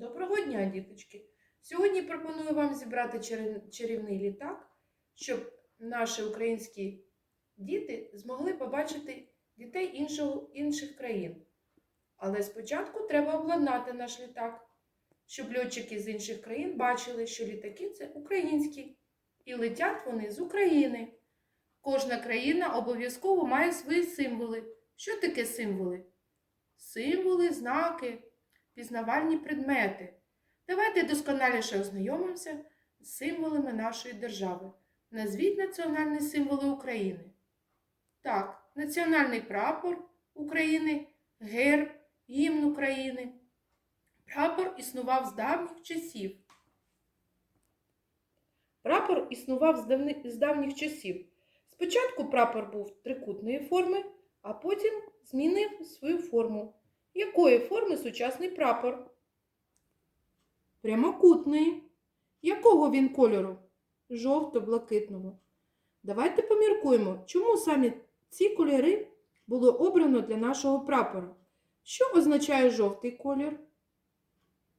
Доброго дня, діточки! Сьогодні пропоную вам зібрати чарівний літак, щоб наші українські діти змогли побачити дітей іншого, інших країн. Але спочатку треба обладнати наш літак, щоб льотчики з інших країн бачили, що літаки це українські, і летять вони з України. Кожна країна обов'язково має свої символи. Що таке символи? Символи, знаки, пізнавальні предмети. Давайте досконаліше ознайомимося з символами нашої держави. Назвіть національні символи України. Так, національний прапор України, герб, гімн України. Прапор існував з давніх часів. Прапор існував з, давни... з давніх часів. Спочатку прапор був трикутної форми, а потім змінив свою форму. Якої форми сучасний прапор? Прямокутний. Якого він кольору? Жовто-блакитного. Давайте поміркуємо, чому саме ці кольори було обрано для нашого прапора. Що означає жовтий колір?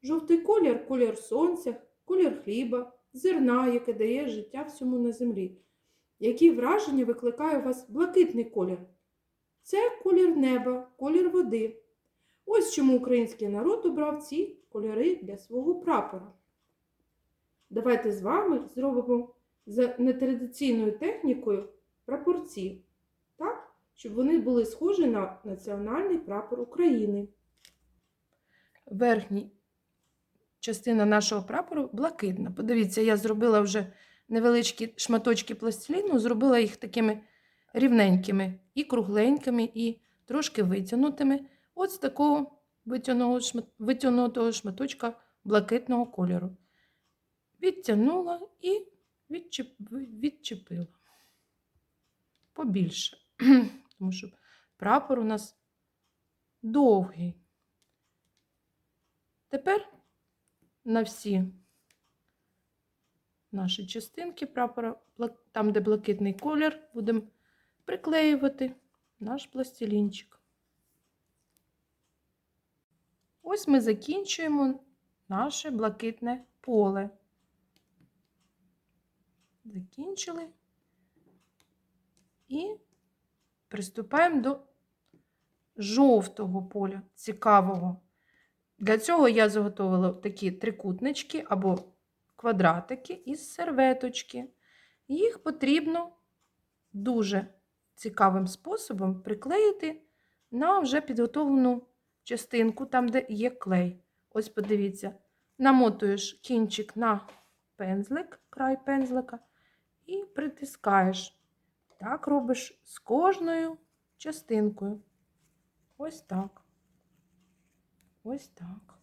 Жовтий колір колір сонця, колір хліба, зерна, яке дає життя всьому на землі. Які враження викликає у вас блакитний колір? Це колір неба, колір води. Ось чому український народ обрав ці кольори для свого прапора. Давайте з вами зробимо за нетрадиційною технікою прапорці, так, щоб вони були схожі на національний прапор України. Верхній частина нашого прапору блакитна. Подивіться, я зробила вже невеличкі шматочки пластиліну, зробила їх такими рівненькими і кругленькими, і трошки витягнутими. Ось такого витягнутого, шмат... витягнутого шматочка блакитного кольору. Відтягнула і відчеп... відчепила. Побільше. Тому що прапор у нас довгий. Тепер на всі наші частинки прапора, там, де блакитний колір, будемо приклеювати наш пластилінчик. Ось ми закінчуємо наше блакитне поле. Закінчили і приступаємо до жовтого поля, цікавого. Для цього я заготовила такі трикутнички або квадратики із серветочки. Їх потрібно дуже цікавим способом приклеїти на вже підготовлену частинку, там, де є клей. Ось подивіться, намотуєш кінчик на пензлик, край пензлика, і притискаєш. Так робиш з кожною частинкою. Ось так. Ось так.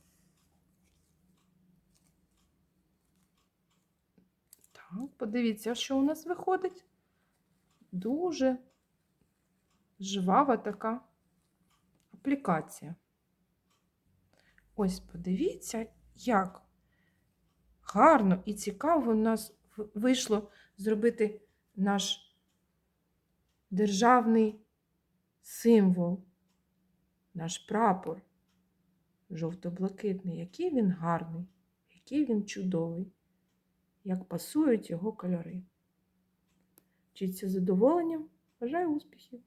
Так, подивіться, що у нас виходить. Дуже жвава така аплікація. Ось подивіться, як гарно і цікаво у нас вийшло зробити наш державний символ, наш прапор жовто-блакитний. Який він гарний, який він чудовий, як пасують його кольори. Вчіться задоволенням. Бажаю успіхів!